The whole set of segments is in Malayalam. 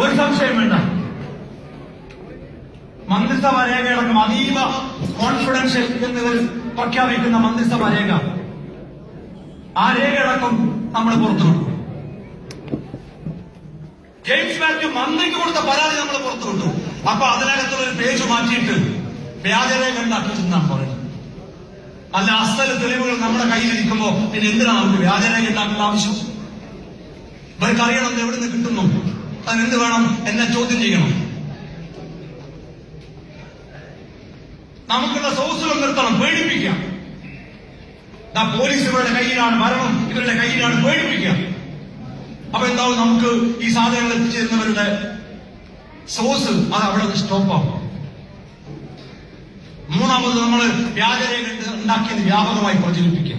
ഒരു സംശയം വേണ്ട. മന്ത്രിസഭ രേഖയടക്കം അതീവ കോൺഫിഡൻഷ്യൽ എന്നിവർ പ്രഖ്യാപിക്കുന്ന മന്ത്രിസഭ രേഖ. ആ രേഖയടക്കം നമ്മൾ പുറത്തുവിട്ടു ജെയിംസ് മാത്യു മന്ത്രിക്ക് കൊടുത്ത പരാതി നമ്മൾ പുറത്തുവിട്ടു അപ്പൊ അതിനകത്തുള്ള ഒരു പേജ് മാറ്റിയിട്ട് വ്യാജരേഖ ഉണ്ടാക്കിയിട്ടെന്നാണ് പറയുന്നത്? അല്ല അസ്ഥല തെളിവുകൾ നമ്മുടെ കയ്യിലിരിക്കുമ്പോ പിന്നെ എന്തിനാണ് നമുക്ക് വ്യാജരേഖ ഉണ്ടാക്കേണ്ട ആവശ്യം? ഇവർക്കറിയണം എവിടെ നിന്ന് കിട്ടുന്നു. അതിനെന്ത് വേണം എന്നെ ചോദ്യം ചെയ്യണം. നമുക്കുള്ള സോസുകൾ നിർത്തണം പേടിപ്പിക്കാം. ദാ പോലീസ് ഇവരുടെ കയ്യിലാണ് മരണം ഇവരുടെ കയ്യിലാണ് പേടിപ്പിക്കുക അപ്പൊ എന്താവും നമുക്ക് ഈ സാധനങ്ങൾ എത്തിച്ചേരുന്നവരുടെ സോഴ്സ് അത് അവിടെ നിന്ന് സ്റ്റോപ്പ് ആവും. മൂന്നാമത് നമ്മൾ വ്യാജരേഖ ഉണ്ടാക്കിയത് വ്യാപകമായി പ്രചരിപ്പിക്കുക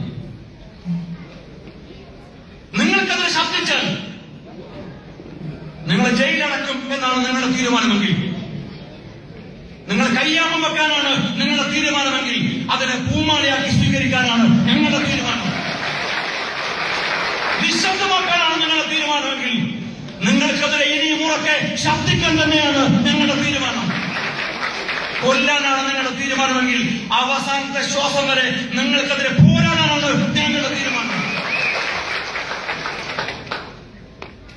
നിങ്ങൾക്കത് ശബ്ദിച്ചാൽ നിങ്ങളെ ജയിലടക്കും എന്നാണ് നിങ്ങളുടെ തീരുമാനമെങ്കിൽ. നിങ്ങൾ കയ്യാമം വെക്കാനാണ് നിങ്ങളുടെ തീരുമാനമെങ്കിൽ. അതിനെ പൂമാലയാക്കി സ്വീകരിക്കാനാണ് ഞങ്ങളുടെ തീരുമാനം. നിശബ്ദമാക്കാനാണ് നിങ്ങളുടെ തീരുമാനമെങ്കിൽ. നിങ്ങൾക്കെതിരെ ഇനിയും ഉറക്കെ ശബ്ദിക്കാൻ തന്നെയാണ് ഞങ്ങളുടെ തീരുമാനം. കൊല്ലാനാണ് നിങ്ങളുടെ തീരുമാനമെങ്കിൽ അവസാനത്തെ ശ്വാസം വരെ നിങ്ങൾക്കെതിരെ പോരാടാനാണ് ഞങ്ങളുടെ തീരുമാനം.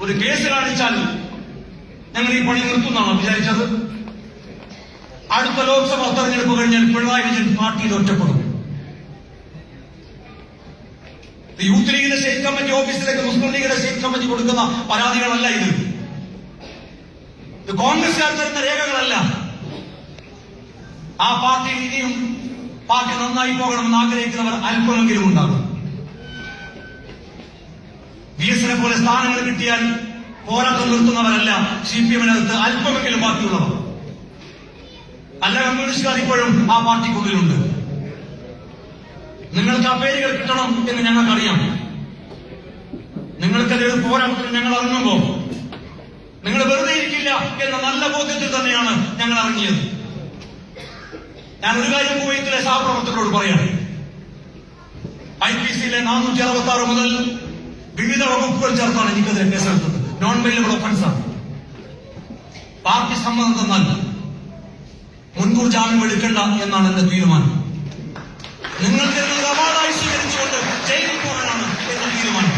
ഒരു കേസ് കാണിച്ചാൽ ഞങ്ങൾ ഈ പണി നിർത്തുന്നാണോ വിചാരിച്ചത്? അടുത്ത ലോക്സഭാ തെരഞ്ഞെടുപ്പ് കഴിഞ്ഞാൽ പിണറായി വിജയൻ പാർട്ടിയിൽ ഒറ്റപ്പെടും. യൂത്ത് ലീഗിന്റെ സ്റ്റേറ്റ് കമ്മിറ്റി ഓഫീസിലേക്ക് മുസ്ലിം ലീഗിന്റെ സ്റ്റേറ്റ് കമ്മിറ്റി കൊടുക്കുന്ന പരാതികളല്ല ഇത്. ഇത് കോൺഗ്രസ്സുകാർ തരുന്ന രേഖകളല്ല. ആ പാർട്ടിയിൽ ഇനിയും പാർട്ടി നന്നായി പോകണമെന്ന് ആഗ്രഹിക്കുന്നവർ അല്പമെങ്കിലും ഉണ്ടാകും. വി എസിനെ പോലെ സ്ഥാനങ്ങൾ കിട്ടിയാൽ പോരാട്ടം നിർത്തുന്നവരല്ല സി പി എമ്മിനകത്ത് അല്പമെങ്കിലും ബാക്കിയുള്ളവർ. അല്ല കമ്മ്യൂണിസ്റ്റുകാർ ഇപ്പോഴും ആ പാർട്ടിക്കുള്ളിലുണ്ട് നിങ്ങൾക്ക് ആ പേരുകൾ കിട്ടണം എന്ന് ഞങ്ങൾക്കറിയാം. നിങ്ങൾക്കത് പോരാട്ടത്തിൽ ഞങ്ങൾ ഇറങ്ങുമ്പോ നിങ്ങൾ വെറുതെ ഇരിക്കില്ല എന്ന നല്ല ബോധ്യത്തിൽ തന്നെയാണ് ഞങ്ങൾ ഇറങ്ങിയത്. ഞാൻ ഒരു കാര്യം കുവൈത്തിലെ സഹപ്രവർത്തകരോട് പറയാം. ഐ പി സിയിലെ നാനൂറ്റി അറുപത്തി ആറ് മുതൽ വിവിധ വകുപ്പുകൾ ചേർത്താണ് എനിക്കത് കേസെടുത്തത് നോൺ വെയിലബിൾ ഒഫൻസാണ് പാർട്ടി സമ്മതം തന്നാൽ മുൻകൂർ ജാമ്യം എടുക്കണ്ട എന്നാണ് എന്റെ തീരുമാനം. നിങ്ങൾക്ക് തരുന്നത് അവാർഡായി സ്വീകരിച്ചുകൊണ്ട് ജയിലിൽ പോകാനാണ് എന്റെ തീരുമാനം.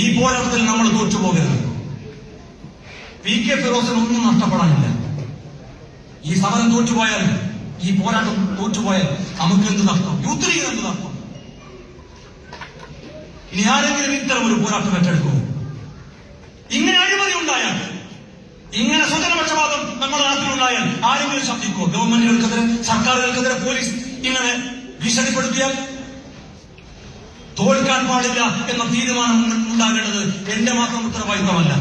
ഈ പോരാട്ടത്തിൽ നമ്മൾ തോറ്റുപോകരുത്. പി കെ ഫിറോസിന് ഒന്നും നഷ്ടപ്പെടാനില്ല. ഈ സമരം തോറ്റുപോയാൽ ഈ പോരാട്ടം തോറ്റുപോയാൽ നമുക്ക് എന്ത് നഷ്ടം? യൂത്ത് ലീഗിന് എന്ത് നഷ്ടം? ഇനി ആരെങ്കിലും ഇത്തരം ഒരു പോരാട്ടം ഏറ്റെടുക്കുമോ? ഇങ്ങനെ അഴിമതി ഉണ്ടായാൽ ഇങ്ങനെ സ്വജനപക്ഷപാതം നമ്മുടെ നാട്ടിലുണ്ടായാൽ ആരെങ്കിലും ശബ്ദിക്കുമോ ഗവൺമെന്റുകൾക്കെതിരെ സർക്കാരുകൾക്കെതിരെ പോലീസ് ഇങ്ങനെ ഭീഷണിപ്പെടുത്തിയാൽ തോൽക്കാൻ പാടില്ല എന്ന തീരുമാനം ഉണ്ടാകേണ്ടത് എന്റെ മാത്രം ഉത്തരവാദിത്തമല്ല.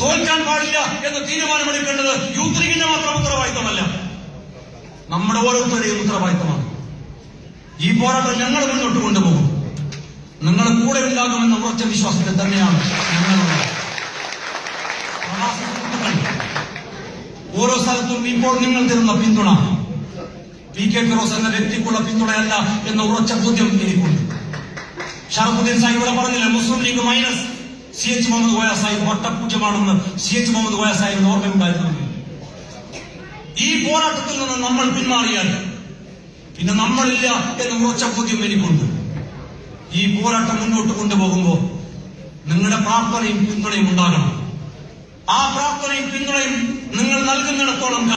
തോൽക്കാൻ പാടില്ല എന്ന തീരുമാനമെടുക്കേണ്ടത് യൂത്ത് ലീഗിന്റെ മാത്രം ഉത്തരവാദിത്തമല്ല. നമ്മുടെ ഓരോരുത്തരുടെയും ഉത്തരവാദിത്തമാണ്. ഈ പോരാട്ടം ഞങ്ങൾ മുന്നോട്ട് കൊണ്ടുപോകും. കൂടെ ഉണ്ടാകുമെന്ന ഉറച്ച വിശ്വാസത്തിൽ തന്നെയാണ് ഞങ്ങളുള്ളത് ഓരോ സ്ഥലത്തും ഇപ്പോൾ നിങ്ങൾ തരുന്ന പിന്തുണ. പി കെ ഫിറോസ് എന്ന വ്യക്തിക്കുള്ള പിന്തുണയല്ല എന്ന ഉറച്ച ബോധ്യം എനിക്കുണ്ട്. ഷറഫുദ്ദീൻ സാഹിബ് ഇവിടെ പറഞ്ഞില്ല Muslim League minus C H Muhammad Koya Sahib വട്ടപൂജ്യമാണെന്ന് C H Muhammad Koya സാഹിബിന് ഓർമ്മയുണ്ടായിരുന്നു. ഈ പോരാട്ടത്തിൽ നിന്ന് നമ്മൾ പിന്മാറിയാൽ പിന്നെ നമ്മളില്ല എന്ന ഉറച്ച ബോധ്യം എനിക്കുണ്ട്. ഈ പോരാട്ടം മുന്നോട്ട് കൊണ്ടുപോകുമ്പോൾ നിങ്ങളുടെ പ്രാർത്ഥനയും പിന്തുണയും ഉണ്ടാകണം. ആ പ്രാർത്ഥനയും പിന്തുണയും നിങ്ങൾ നൽകുന്നിടത്തോളം